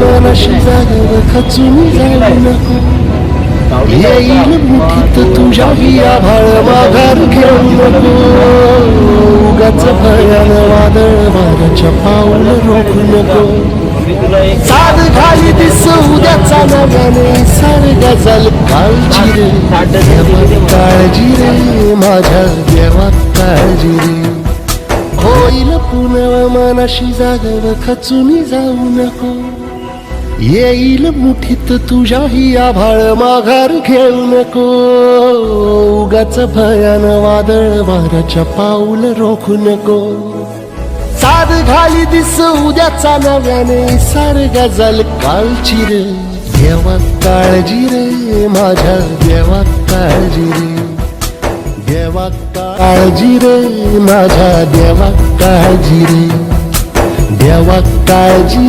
मनाशी जागव खचून जाऊ नको येईल मुठीत तुझ्याही आभाळ माघार घेऊ नको उगाच भयान वादळ वाऱ्याच्या पाऊल रोखू नको साध घाली दिस उद्याचा नव्याने सारगा गजल काळजी रे काळजी रे माझ्या देवा काळजी रे. होईल पुनव मनाशी जागव खचून जाऊ नको. येईल मुठीत तुझ्याही आभाळ माघार घेऊ नको. उगाच भयान वादळ वाऱ्याच्या पाऊल रोखू नको. साध घाली दिस उद्याचा नव्याने सार गजल कालची रे. देवा काळजी रे माझ्या देवा काळजी रे. देवा काळजी रे माझ्या देवा काळजी रे. देवा काळजी